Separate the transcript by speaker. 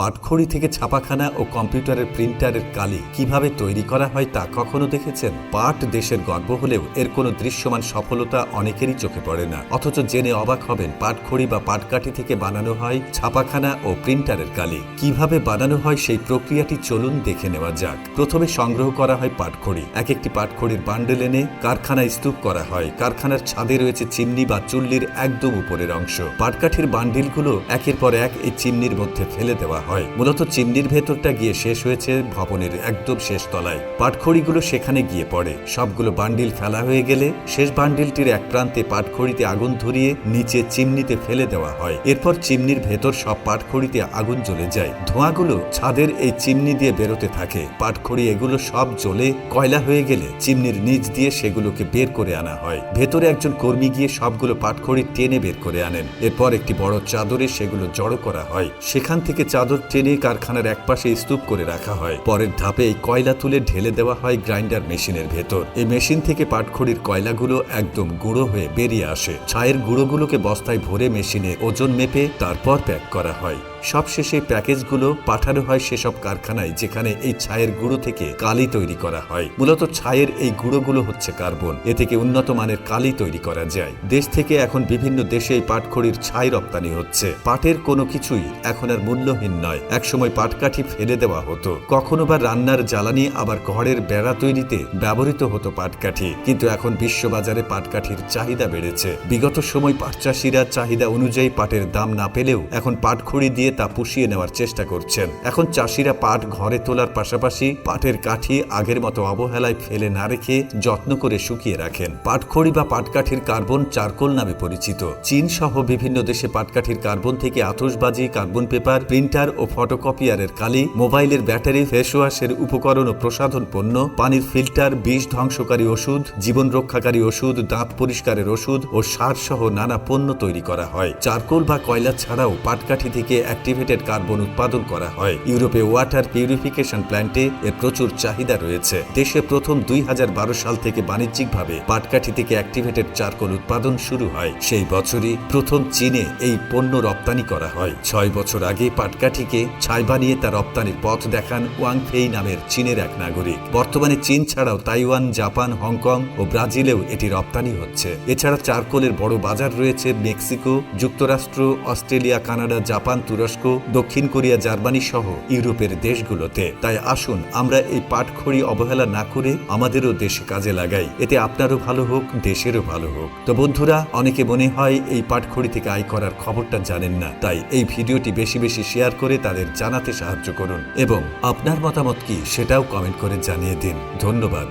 Speaker 1: পাটখড়ি থেকে ছাপাখানা ও কম্পিউটারের প্রিন্টারের কালি কীভাবে তৈরি করা হয় তা কখনো দেখেছেন? পাট দেশের গর্ব হলেও এর কোনো দৃশ্যমান সফলতা অনেকেরই চোখে পড়ে না। অথচ জেনে অবাক হবেন পাটখড়ি বা পাটকাঠি থেকে বানানো হয় ছাপাখানা ও প্রিন্টারের কালি। কীভাবে বানানো হয় সেই প্রক্রিয়াটি চলুন দেখে নেওয়া যাক। প্রথমে সংগ্রহ করা হয় পাটখড়ি। এক একটি পাটখড়ির বান্ডেল এনে কারখানায় স্তূপ করা হয়। কারখানার ছাদে রয়েছে চিমনি বা চুল্লির একদম উপরের অংশ। পাটকাঠির বান্ডিলগুলো একের পর এক এই চিমনির মধ্যে ফেলে দেওয়া হয়। মূলত চিমনির ভেতরটা গিয়ে শেষ হয়েছে ভবনের একদম শেষ তলায়। পাটখড়িগুলো সেখানে গিয়ে পড়ে। সবগুলো বান্ডিল ফেলা হয়ে গেলে শেষ বান্ডিলটির এক প্রান্তে পাটখড়িতে আগুন ধরিয়ে নিচে চিমনিতে ফেলে দেওয়া হয়। এরপর চিমনির ভেতর সব পাটখড়িতে আগুন জ্বলে যায়। ধোঁয়াগুলো ছাদের এই চিমনি দিয়ে বেরোতে থাকে। পাটখড়ি এগুলো সব জ্বলে কয়লা হয়ে গেলে চিমনির নিচ দিয়ে সেগুলোকে বের করে আনা হয়। ভেতরে একজন কর্মী গিয়ে সবগুলো পাটখড়ি টেনে বের করে আনেন। এরপর একটি বড় চাদরে সেগুলো জড়ো করা হয়। সেখান থেকে চাদর টেনে কারখানার একপাশে স্তূপ করে রাখা হয়। পরের ধাপে এই কয়লা তুলে ঢেলে দেওয়া হয় গ্রাইন্ডার মেশিনের ভেতর। এই মেশিন থেকে পাটখড়ির কয়লাগুলো একদম গুঁড়ো হয়ে বেরিয়ে আসে। ছায়ের গুঁড়োগুলোকে বস্তায় ভরে মেশিনে ওজন মেপে তারপর প্যাক করা হয়। সবশেষে প্যাকেজগুলো পাঠানো হয় সেসব কারখানায়, যেখানে এই ছায়ের গুঁড়ো থেকে কালি তৈরি করা হয়। মূলত ছায়ের এই গুঁড়োগুলো হচ্ছে কার্বন। এ থেকে উন্নত মানের কালি তৈরি করা যায়। দেশ থেকে এখন বিভিন্ন দেশে এই পাটখড়ির ছাই রপ্তানি হচ্ছে। পাটের কোনো কিছুই এখন আর মূল্যহীন নয়। একসময় পাটকাঠি ফেলে দেওয়া হতো। কখনো বা রান্নার জ্বালানি, আবার ঘরের বেড়া তৈরিতে ব্যবহৃত হতো পাটকাঠি। কিন্তু এখন বিশ্ববাজারে পাটকাঠির চাহিদা বেড়েছে। বিগত সময় পাট চাষিরা চাহিদা অনুযায়ী পাটের দাম না পেলেও এখন পাটখড়ি দিয়ে তা পুষিয়ে নেওয়ার চেষ্টা করছেন। এখন চাষিরা পাট ঘরে তোলার পাশাপাশি পাটের কাঠি আগের মতো অবহেলায় ফেলে না রেখে যত্ন করে শুকিয়ে রাখেন। পাটখড়ি বা পাটকাঠির কার্বন চারকোল নামে পরিচিত। চীন সহ বিভিন্ন দেশে পাটকাঠির কার্বন থেকে আতসবাজি কার্বন পেপার, প্রিন্টার ও ফটোকপিয়ারের কালি, মোবাইলের ব্যাটারি ফেসওয়াশের উপকরণ ও প্রসাধন পণ্য, পানির ফিল্টার, বিষ ধ্বংসকারী ওষুধ, জীবন রক্ষাকারী ওষুধ, দাঁত পরিষ্কারের ওষুধ ও সার সহ নানা পণ্য তৈরি করা হয়। চারকোল বা কয়লা ছাড়াও পাটকাঠি থেকে অ্যাক্টিভেটেড কার্বন উৎপাদন করা হয়। ইউরোপে ওয়াটার পিউরিফিকেশন প্ল্যান্টে এর প্রচুর চাহিদা রয়েছে। দেশে প্রথম দুই হাজার বারো সাল থেকে বাণিজ্যিকভাবে পাটকাঠি থেকে অ্যাক্টিভেটেড চারকোল উৎপাদন শুরু হয়। সেই বছরই প্রথম চীনে এই পণ্য রপ্তানি করা হয়। ছয় বছর আগে পাটকাঠিকে ছাই বানিয়ে তা রপ্তানির পথ দেখান ওয়াংফেই নামের চীনের এক নাগরিক। বর্তমানে চীন ছাড়াও তাইওয়ান, জাপান, হংকং ও ব্রাজিলেও এটি রপ্তানি হচ্ছে। এছাড়া চারকোলের বড় বাজার রয়েছে মেক্সিকো, যুক্তরাষ্ট্র, অস্ট্রেলিয়া, কানাডা, জাপান তুরস্ক দক্ষিণ কোরিয়া, জার্মানি সহ ইউরোপের দেশগুলোতে। তাই আসুন, আমরা এই পাটখড়ি অবহেলা না করে আমাদেরও দেশে কাজে লাগাই। এতে আপনারও ভালো হোক, দেশেরও ভালো হোক। তো বন্ধুরা, অনেকে মনে হয় এই পাটখড়ি থেকে আয় করার খবরটা জানেন না। তাই এই ভিডিওটি বেশি বেশি শেয়ার করে তাদের জানাতে সাহায্য করুন এবং আপনার মতামত কি সেটাও কমেন্ট করে জানিয়ে দিন। ধন্যবাদ।